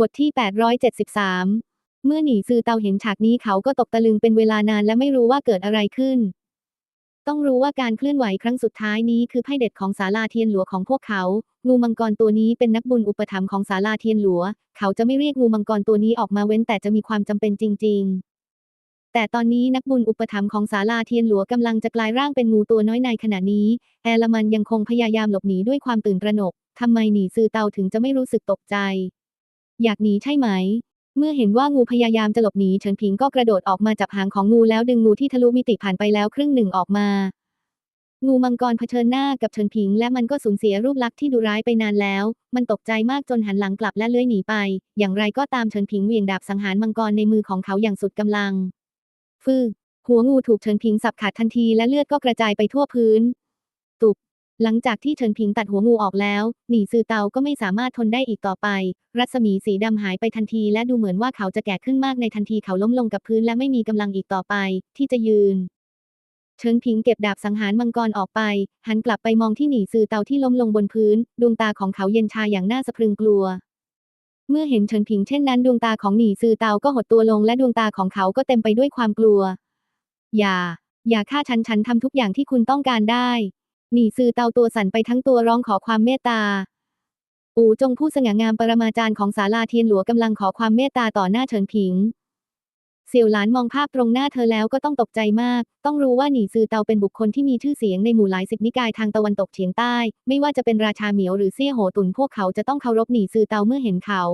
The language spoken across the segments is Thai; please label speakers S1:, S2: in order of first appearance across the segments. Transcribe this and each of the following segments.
S1: บทที่ 873 เมื่อหนีซือเตาเห็นฉากนี้เขาก็ตกตะลึงเป็นเวลานานและไม่รู้ว่าเกิดอะไรขึ้น ต้องรู้ว่าการเคลื่อนไหวครั้งสุดท้ายนี้คือไพ่เด็ดของศาลาเทียนหลัวของพวกเขา งูมังกรตัวนี้เป็นนักบุญอุปถัมภ์ของศาลาเทียนหลัว เขาจะไม่เรียกงูมังกรตัวนี้ออกมาเว้นแต่จะมีความจำเป็นจริง ๆแต่ตอนนี้นักบุญอุปถัมภ์ของศาลาเทียนหลัวกำลังจะกลายร่างเป็นงูตัวน้อยในขณะนี้ แอลมันยังคงพยายามหลบหนีด้วยความตื่นตระหนก ทำไมหนีซือเตาถึงจะไม่รู้สึกตกใจ อยากหนีใช่ไหม เมื่อเห็นว่างูพยายามจะหลบหนีเฉินผิงก็กระโดดออกมาจับหางของงูแล้วดึงงูที่ทะลุมิติผ่านไปแล้วครึ่งหนึ่งออกมา งูมังกรเผชิญหน้ากับเฉินผิง และมันก็สูญเสียรูปลักษณ์ที่ดุร้ายไปนานแล้ว มันตกใจมากจนหันหลังกลับและเลื้อยหนีไป อย่างไรก็ตามเฉินผิงเหวี่ยงดาบสังหารมังกรในมือของเขาอย่างสุดกำลัง ฟือหัวงูถูกเฉินผิงสับขาดทันทีและเลือดก็กระจายไปทั่วพื้น หลังจากที่เฉินผิงตัดหัวงูออกแล้ว หนีซือเตาก็ไม่สามารถทนได้อีกต่อไป รัศมีสีดำหายไปทันที และดูเหมือนว่าเขาจะแก่ขึ้นมากในทันทีเขาล้มลงกับพื้นและไม่มีกำลังอีกต่อไป ที่จะยืนเฉินผิงเก็บดาบสังหารมังกรออกไป หันกลับไปมองที่หนีซือเตาที่ล้มลงบนพื้น ดวงตาของเขาเย็นชาอย่างน่าสะพรึงกลัว เมื่อเห็นเฉินผิงเช่นนั้นดวงตาของหนีซือเตาก็หดตัวลงและดวงตาของเขาก็เต็มไปด้วยความกลัว อย่า อย่าฆ่าฉันฉันทำทุกอย่างที่คุณต้องการได้ หนีซือเตาตัวสั่นไปทั้งตัวร้องขอความเมตตา อูจงผู้สง่างามปรมาจารย์ของศาลาเทียนหลัวกำลังขอความเมตตาต่อหน้าเฉินผิง เสี่ยวหลานมองภาพตรงหน้าเธอแล้วก็ต้องตกใจมาก ต้องรู้ว่าหนีซือเตาเป็นบุคคลที่มีชื่อเสียงในหมู่หลายสิบนิกายทางตะวันตกเฉียงใต้ ไม่ว่าจะเป็นราชาเหมียวหรือเซี่ยโหตุนพวกเขาจะต้องเคารพหนีซือเตาเมื่อเห็นเขา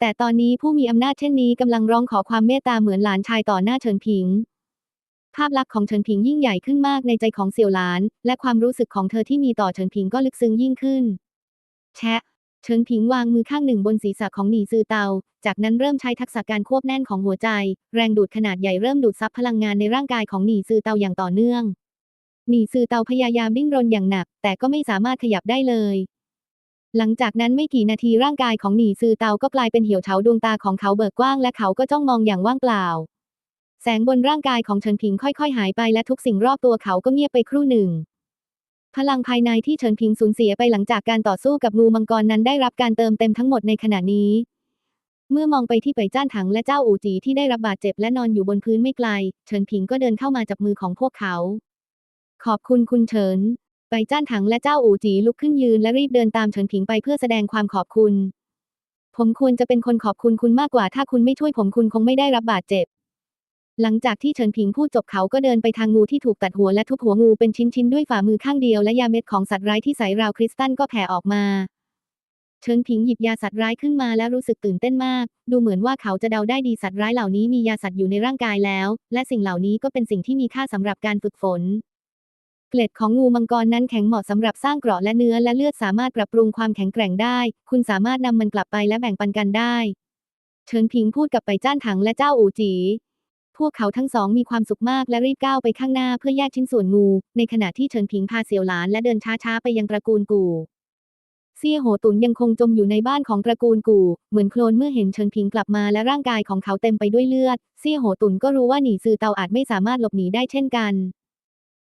S1: แต่ตอนนี้ผู้มีอำนาจเช่นนี้กำลังร้องขอความเมตตาเหมือนหลานชายต่อหน้าเฉินผิง ภาพลักษณ์ของเฉินผิงยิ่งใหญ่ขึ้นมากในใจของเสี่ยวหลาน และความรู้สึกของเธอที่มีต่อเฉินผิงก็ลึกซึ้งยิ่งขึ้น แชะเฉินผิงวางมือข้างหนึ่งบนศีรษะของหนีซือเตา จากนั้นเริ่มใช้ทักษะการควบแน่นของหัวใจ แรงดูดขนาดใหญ่เริ่มดูดซับพลังงานในร่างกายของหนีซือเตาอย่างต่อเนื่อง หนีซือเตาพยายามดิ้นรนอย่างหนัก แต่ก็ไม่สามารถขยับได้เลย หลังจากนั้นไม่กี่นาทีร่างกายของหนีซือเตาก็กลายเป็นเหี่ยวเฉาดวงตาของเขาเบิกกว้างและเขาก็จ้องมองอย่างว่างเปล่า แสงบนร่างกายของเฉินผิงค่อยๆ หายไปและทุกสิ่งรอบตัวเขาก็เงียบไปครู่หนึ่ง พลังภายในที่เฉินผิงสูญเสียไปหลังจากการต่อสู้กับงูมังกรนั้นได้รับการเติมเต็มทั้งหมดในขณะนี้ เมื่อมองไปที่ไปจ้านถังและเจ้าอู่จีที่ได้รับบาดเจ็บและนอนอยู่บนพื้นไม่ไกล เฉินผิงก็เดินเข้ามาจับมือของพวกเขา ขอบคุณคุณเฉินไปจ้านถังและเจ้าอู่จีลุกขึ้นยืนและรีบเดินตามเฉินผิงไปเพื่อแสดงความขอบคุณ ผมควรจะเป็นคนขอบคุณคุณมากกว่า ถ้าคุณไม่ช่วยผมคุณคงไม่ได้รับบาดเจ็บ หลังจากที่เฉินผิงพูดจบเขาก็เดินไปทางงูที่ถูกตัดหัวและทุบหัวงูเป็นชิ้นๆด้วยฝ่ามือข้างเดียวและยาเม็ดของสัตว์ร้ายที่ใสราวคริสตัลก็แผ่ออกมา เฉินผิงหยิบยาสัตว์ร้ายขึ้นมาแล้วรู้สึกตื่นเต้นมาก ดูเหมือนว่าเขาจะเดาได้ดีสัตว์ร้ายเหล่านี้มียาสัตว์อยู่ในร่างกายแล้ว และสิ่งเหล่านี้ก็เป็นสิ่งที่มีค่าสำหรับการฝึกฝน เกล็ดของงูมังกรนั้นแข็งเหมาะสำหรับสร้างเกราะและเนื้อและเลือดสามารถปรับปรุงความแข็งแกร่งได้ คุณสามารถนำมันกลับไปและแบ่งปันกันได้ เฉินผิงพูดกับไปจ้านถังและเจ้าอูจี พวกเขาทั้งสองมีความสุขมากและรีบก้าวไปข้างหน้าเพื่อแยกชิ้นส่วนงู ในขณะที่เฉินผิงพาเสี่ยวหลานและเดินช้าๆไปยังตระกูลกู่เซี่ยโหตุนยังคงจมอยู่ในบ้านของตระกูลกู่ เหมือนโคลนเมื่อเห็นเฉินผิงกลับมาและร่างกายของเขาเต็มไปด้วยเลือด เซี่ยโหตุนก็รู้ว่าหนีซือเตาอาจไม่สามารถหลบหนีได้เช่นกัน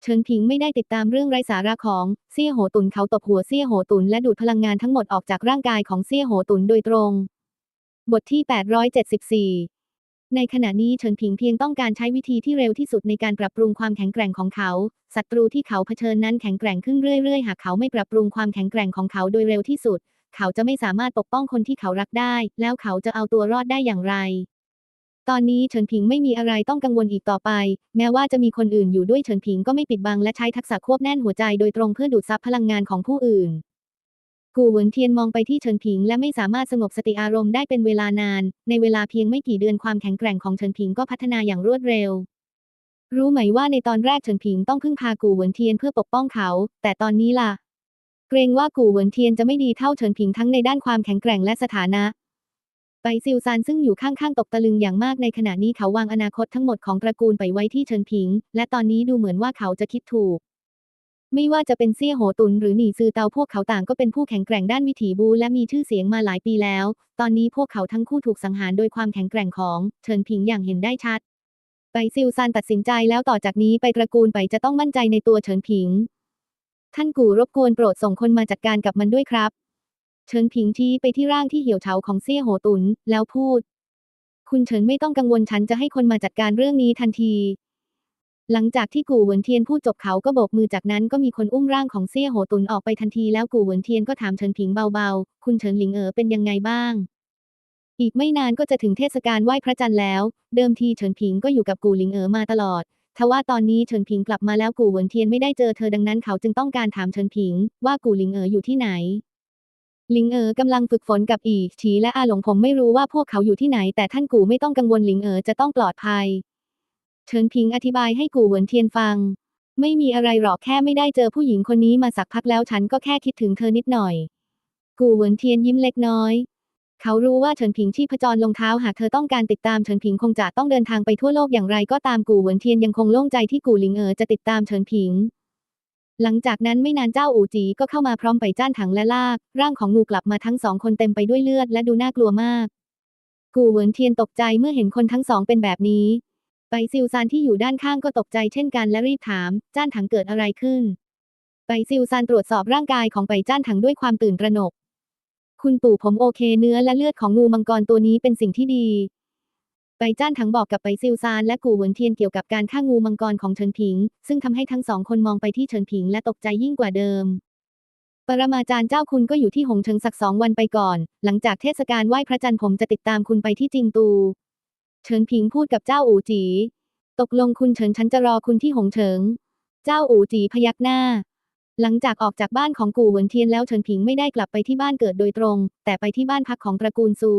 S1: เฉินผิงไม่ได้ติดตามเรื่องไร้สาระของเซี่ยโหตุนเขาตบหัวเซี่ยโหตุนและดูดพลังงานทั้งหมดออกจากร่างกายของเซี่ยโหตุนโดยตรง บทที่ 874 ในขณะนี้เฉินผิงเพียงต้องการใช้วิธีที่เร็วที่สุดในการปรับปรุงความแข็งแกร่งของเขา ศัตรูที่เขาเผชิญนั้นแข็งแกร่งขึ้นเรื่อยๆ หากเขาไม่ปรับปรุงความแข็งแกร่งของเขาโดยเร็วที่สุด เขาจะไม่สามารถปกป้องคนที่เขารักได้ แล้วเขาจะเอาตัวรอดได้อย่างไร ตอนนี้เฉินผิงไม่มีอะไรต้องกังวลอีกต่อไป แม้ว่าจะมีคนอื่นอยู่ด้วยเฉินผิงก็ไม่ปิดบังและใช้ทักษะควบแน่นหัวใจโดยตรงเพื่อดูดซับพลังงานของผู้อื่น กูเหวินเทียนมองไปที่เฉินผิง และไม่สามารถสงบสติอารมณ์ได้เป็นเวลานาน ในเวลาเพียงไม่กี่เดือนความแข็งแกร่งของเฉินผิงก็พัฒนาอย่างรวดเร็ว รู้ไหมว่าในตอนแรกเฉินผิงต้องพึ่งพากูเหวินเทียนเพื่อปกป้องเขา แต่ตอนนี้ล่ะ เกรงว่ากูเหวินเทียนจะไม่ดีเท่าเฉินผิงทั้งในด้านความแข็งแกร่งและสถานะ ไปซิวซานซึ่งอยู่ข้างๆตกตะลึงอย่างมากในขณะนี้เขาวางอนาคตทั้งหมดของตระกูลไปไว้ที่เฉินผิง และตอนนี้ดูเหมือนว่าเขาจะคิดถูก ไม่ว่าจะเป็นเซี่ยโหตุนหรือหนีซือเตาพวกเขาต่างก็เป็นผู้แข็งแกร่งด้านวิถีบูและมีชื่อเสียงมาหลายปีแล้ว ตอนนี้พวกเขาทั้งคู่ถูกสังหารโดยความแข็งแกร่งของเฉินผิงอย่างเห็นได้ชัด ไปซิวซานตัดสินใจแล้วต่อจากนี้ไปตระกูลไปจะต้องมั่นใจในตัวเฉินผิง ท่านกู่รบกวนโปรดส่งคนมาจัดการกับมันด้วยครับ เฉินผิงชี้ไปที่ร่างที่เหี่ยวเฉาของเซี่ยโหตุนแล้วพูด คุณเฉินไม่ต้องกังวลฉันจะให้คนมาจัดการเรื่องนี้ทันที หลังจากที่กู่เหวินเทียนพูดจบเขาก็โบกมือจากนั้นก็มีคนอุ้มร่างของเซี่ยโหตุนออกไปทันทีแล้วกู่เหวินเทียนก็ถามเฉินผิงเบาๆ คุณเฉินหลิงเอ๋อเป็นยังไงบ้าง อีกไม่นานก็จะถึงเทศกาลไหว้พระจันทร์แล้ว เดิมทีเฉินผิงก็อยู่กับกู่หลิงเอ๋อมาตลอดทว่าตอนนี้เฉินผิงกลับมาแล้วกู่เหวินเทียนไม่ได้เจอเธอดังนั้นเขาจึงต้องการถามเฉินผิง ว่ากู่หลิงเอ๋ออยู่ที่ไหนหลิงเอ๋อกำลังฝึกฝนกับอีฉีและอาหลงผมไม่รู้ว่าพวกเขาอยู่ที่ไหน แต่ท่านกู่ไม่ต้องกังวลหลิงเอ๋อจะต้องปลอดภัย เฉินผิงอธิบายให้กู่เหวินเทียนฟัง ไม่มีอะไรหรอกแค่ไม่ได้เจอผู้หญิงคนนี้มาสักพักแล้วฉันก็แค่คิดถึงเธอนิดหน่อย กู่เหวินเทียนยิ้มเล็กน้อย เขารู้ว่าเฉินผิงชีพจรลงเท้าหากเธอต้องการติดตามเฉินผิงคงจะต้องเดินทางไปทั่วโลกอย่างไรก็ตามกู่เหวินเทียนยังคงโล่งใจที่กู่หลิงเอ๋อจะติดตามเฉินผิงหลังจากนั้นไม่นานเจ้าอู่จีก็เข้ามาพร้อมไปจ้านถังและลาก ร่างของงูกลับมาทั้งสองคนเต็มไปด้วยเลือดและดูน่ากลัวมาก กู่เหวินเทียนตกใจเมื่อเห็นคนทั้งสองเป็นแบบนี้ ไปซิวซานที่อยู่ด้านข้างก็ตกใจเช่นกันและรีบถาม จ้านถังเกิดอะไรขึ้น ไปซิวซานตรวจสอบร่างกายของไปจ้านถังด้วยความตื่นตระหนก คุณปู่ผมโอเคเนื้อและเลือดของงูมังกรตัวนี้เป็นสิ่งที่ดี ไปจ้านถังบอกกับไปซิวซานและกู่เหวินเทียนเกี่ยวกับการฆ่างูมังกรของเฉินผิง ซึ่งทำให้ทั้งสองคนมองไปที่เฉินผิงและตกใจยิ่งกว่าเดิม ปรมาจารย์เจ้าคุณก็อยู่ที่หงเฉิงสักสองวันไปก่อน หลังจากเทศกาลไหว้พระจันทร์ผมจะติดตามคุณไปที่จิงตู เฉินผิงพูดกับเจ้าอู่จี ตกลงคุณเฉินฉันจะรอคุณที่หงเฉิง เจ้าอู่จีพยักหน้า หลังจากออกจากบ้านของกู่เหวินเทียนแล้วเฉินผิงไม่ได้กลับไปที่บ้านเกิดโดยตรง แต่ไปที่บ้านพักของตระกูลซู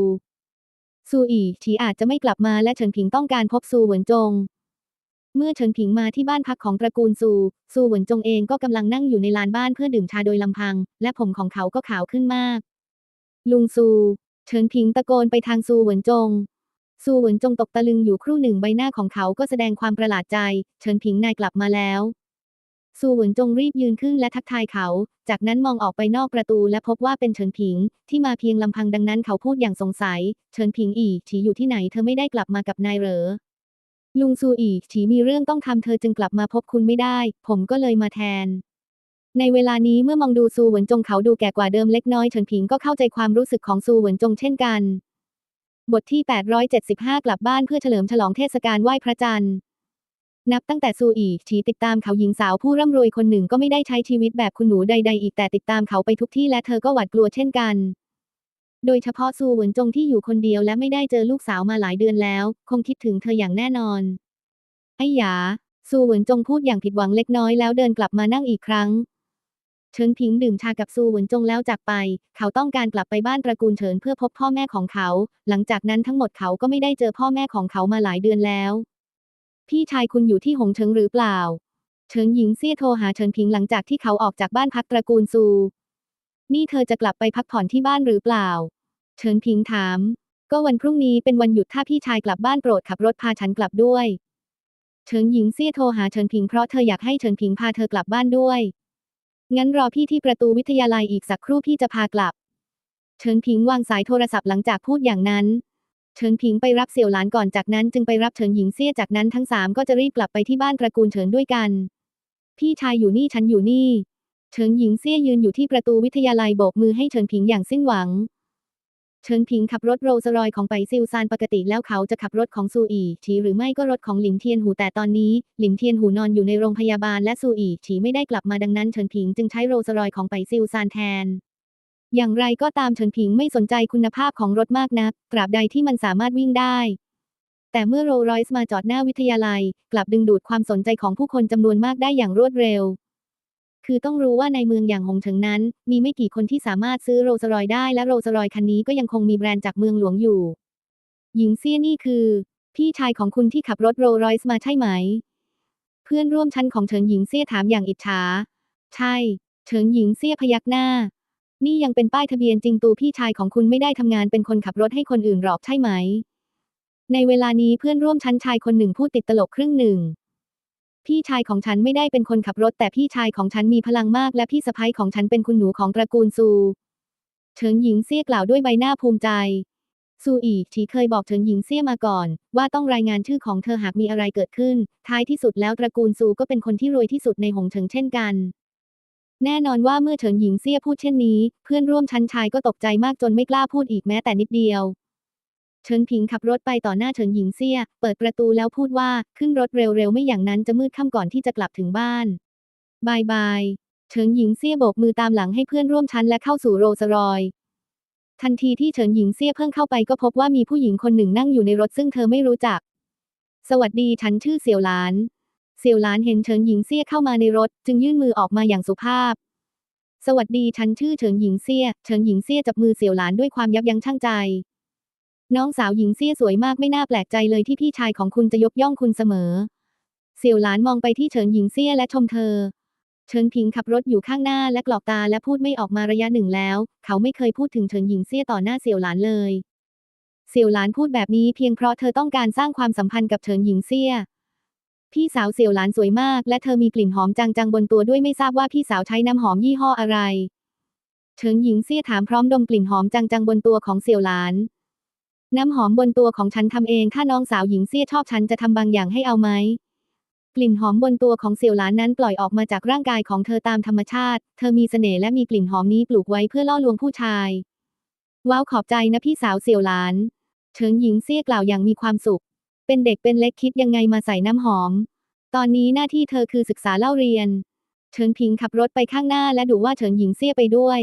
S1: ซูอีฉีอาจจะไม่กลับมาและเฉินผิงต้องการพบซูเหวินจง เมื่อเฉินผิงมาที่บ้านพักของตระกูลซู ซูเหวินจงเองก็กำลังนั่งอยู่ในลานบ้านเพื่อดื่มชาโดยลำพัง และผมของเขาก็ขาวขึ้นมาก ลุงซู เฉินผิงตะโกนไปทางซูเหวินจง ซูเหวินจงตกตะลึงอยู่ครู่หนึ่งใบหน้าของเขาก็แสดงความประหลาดใจ เฉินผิงนายกลับมาแล้ว ซูเหวินจงรีบยืนขึ้นและทักทายเขา จากนั้นมองออกไปนอกประตูและพบว่าเป็นเฉินผิง ที่มาเพียงลำพังดังนั้นเขาพูดอย่างสงสัย เฉินผิงอีฉีอยู่ที่ไหนเธอไม่ได้กลับมากับนายเหรอ ลุงซูอีฉีมีเรื่องต้องทำเธอจึงกลับมาพบคุณไม่ได้ ผมก็เลยมาแทนในเวลานี้เมื่อมองดูซูเหวินจงเขาดูแก่กว่าเดิมเล็กน้อยเฉินผิงก็เข้าใจความรู้สึกของซูเหวินจงเช่นกัน บทที่ 875 กลับบ้านเพื่อเฉลิมฉลองเทศกาลไหว้พระจันทร์ นับตั้งแต่ซูอีฉีติดตามเขาหญิงสาวผู้ร่ำรวยคนหนึ่งก็ไม่ได้ใช้ชีวิตแบบคุณหนูใด ๆ อีกแต่ติดตามเขาไปทุกที่และเธอก็หวาดกลัวเช่นกัน โดยเฉพาะซูเหวินจงที่อยู่คนเดียวและไม่ได้เจอลูกสาวมาหลายเดือนแล้ว คงคิดถึงเธออย่างแน่นอน ไอ้หยาซูเหวินจงพูดอย่างผิดหวังเล็กน้อยแล้วเดินกลับมานั่งอีกครั้ง เฉินผิงดื่มชากับซูหวนจงแล้วจากไป เขาต้องการกลับไปบ้านตระกูลเฉินเพื่อพบพ่อแม่ของเขา หลังจากนั้นทั้งหมดเขาก็ไม่ได้เจอพ่อแม่ของเขามาหลายเดือนแล้ว พี่ชายคุณอยู่ที่หงเฉิงหรือเปล่า เฉินหญิงเซี่ยโทรหาเฉินผิงหลังจากที่เขาออกจากบ้านพักตระกูลซู นี่เธอจะกลับไปพักผ่อนที่บ้านหรือเปล่า เฉินผิงถาม ก็วันพรุ่งนี้เป็นวันหยุดถ้าพี่ชายกลับบ้านโปรดขับรถพาฉันกลับด้วย เฉินหญิงเซี่ยโทรหาเฉินผิงเพราะเธออยากให้เฉินผิงพาเธอกลับบ้านด้วย งั้นรอพี่ที่ประตูวิทยาลัยอีกสักครู่พี่จะพากลับ เฉินผิงวางสายโทรศัพท์หลังจากพูดอย่างนั้น เฉินผิงไปรับเสี่ยวหลานก่อนจากนั้นจึงไปรับเฉินหญิงเซี่ยจากนั้นทั้งสามก็จะรีบกลับไปที่บ้านตระกูลเฉินด้วยกัน พี่ชายอยู่นี่ฉันอยู่นี่ เฉินหญิงเซี่ยยืนอยู่ที่ประตูวิทยาลัยโบกมือให้เฉินผิงอย่างสิ้นหวัง เฉินผิงขับรถโรลส์รอยของไปซิลซานปกติแล้วเขาจะขับรถของซูอีฉีหรือไม่ก็รถของหลินเทียนหูแต่ตอนนี้ หลินเทียนหูนอนอยู่ในโรงพยาบาลและซูอีฉีไม่ได้กลับมาดังนั้นเฉินผิงจึงใช้โรลส์รอยของไปซิลซานแทนอย่างไรก็ตามเฉินผิงไม่สนใจคุณภาพของรถมากนัก ตราบใดที่มันสามารถวิ่งได้ แต่เมื่อโรลส์รอยซ์มาจอดหน้าวิทยาลัย กลับดึงดูดความสนใจของผู้คนจำนวนมากได้อย่างรวดเร็ว คือต้องรู้ว่าในเมืองอย่างหงเฉิงนั้น มีไม่กี่คนที่สามารถซื้อโรลส์รอยซ์ได้และโรลส์รอยซ์คันนี้ก็ยังคงมีแบรนด์จากเมืองหลวงอยู่ หญิงเซี่ยนี่คือ พี่ชายของคุณที่ขับรถโรลส์รอยซ์มาใช่ไหม เพื่อนร่วมชั้นของเฉินหญิงเซี่ยถามอย่างอิจฉา ใช่เฉินหญิงเซี่ยพยักหน้า นี่ยังเป็นป้ายทะเบียนจริงตูพี่ชายของคุณไม่ได้ทำงานเป็นคนขับรถให้คนอื่นหรอกใช่ไหม ในเวลานี้เพื่อนร่วมชั้นชายคนหนึ่งพูดติดตลกครึ่งหนึ่ง พี่ชายของฉันไม่ได้เป็นคนขับรถ แต่พี่ชายของฉันมีพลังมาก และพี่สะใภ้ของฉันเป็นคุณหนูของตระกูลซูเฉินหญิงเซี่ยกล่าวด้วยใบหน้าภูมิใจซูอีฉีเคยบอกเฉินหญิงเซี่ยมาก่อน ว่าต้องรายงานชื่อของเธอหากมีอะไรเกิดขึ้น ท้ายที่สุดแล้วตระกูลซูก็เป็นคนที่รวยที่สุดในหงเฉิงเช่นกัน แน่นอนว่าเมื่อเฉินหญิงเซี่ยพูดเช่นนี้ เพื่อนร่วมชั้นชายก็ตกใจมากจนไม่กล้าพูดอีกแม้แต่นิดเดียว เฉินผิงขับรถไปต่อหน้าเฉินหญิงเซี่ย เปิดประตูแล้วพูดว่าขึ้นรถเร็วๆไม่อย่างนั้นจะมืดค่ำก่อนที่จะกลับถึงบ้านบายบายเฉินหญิงเซี่ยโบกมือตามหลังให้เพื่อนร่วมชั้นและเข้าสู่โรสรอย ทันทีที่เฉินหญิงเซี่ยเพิ่งเข้าไปก็พบว่ามีผู้หญิงคนหนึ่งนั่งอยู่ในรถซึ่งเธอไม่รู้จัก สวัสดีฉันชื่อเสี่ยวหลาน เสี่ยวหลานเห็นเฉินหญิงเซี่ยเข้ามาในรถ จึงยื่นมือออกมาอย่างสุภาพ สวัสดีฉันชื่อเฉินหญิงเซี่ย เฉินหญิงเซี่ยจับมือเสี่ยวหลานด้วยความยับยั้งชั่งใจ น้องสาวหญิงเซี่ยสวยมากไม่น่าแปลกใจเลยที่พี่ชายของคุณจะยกย่องคุณเสมอ เสี่ยวหลานมองไปที่เฉินหญิงเซี่ยและชมเธอ เฉินผิงขับรถอยู่ข้างหน้าและกรอกตาและพูดไม่ออกมาระยะหนึ่งแล้ว เขาไม่เคยพูดถึงเฉินหญิงเซี่ยต่อหน้าเสี่ยวหลานเลย เสี่ยวหลานพูดแบบนี้เพียงเพราะเธอต้องการสร้างความสัมพันธ์กับเฉินหญิงเซี่ยพี่สาวเสี่ยวหลานสวยมาก และเธอมีกลิ่นหอมจางๆบนตัวด้วยไม่ทราบว่าพี่สาวใช้น้ำหอมยี่ห้ออะไร เฉินหญิงเซี่ยถามพร้อมดมกลิ่นหอมจางๆบนตัวของเสี่ยวหลาน น้ำหอมบนตัวของฉันทำเอง ถ้าน้องสาวหญิงเซี่ยชอบฉันจะทำบางอย่างให้เอาไหม กลิ่นหอมบนตัวของเสี่ยวหลานนั้นปล่อยออกมาจากร่างกายของเธอตามธรรมชาติ เธอมีเสน่ห์และมีกลิ่นหอมนี้ปลูกไว้เพื่อล่อลวงผู้ชาย ว้าวขอบใจนะพี่สาวเสี่ยวหลาน เฉินหญิงเซี่ยกล่าวอย่างมีความสุข เป็นเด็กเป็นเล็กคิดยังไงมาใส่น้ำหอม ตอนนี้หน้าที่เธอคือศึกษาเล่าเรียน เฉินผิงขับรถไปข้างหน้าและดูว่าเฉินหญิงเซี่ยไปด้วย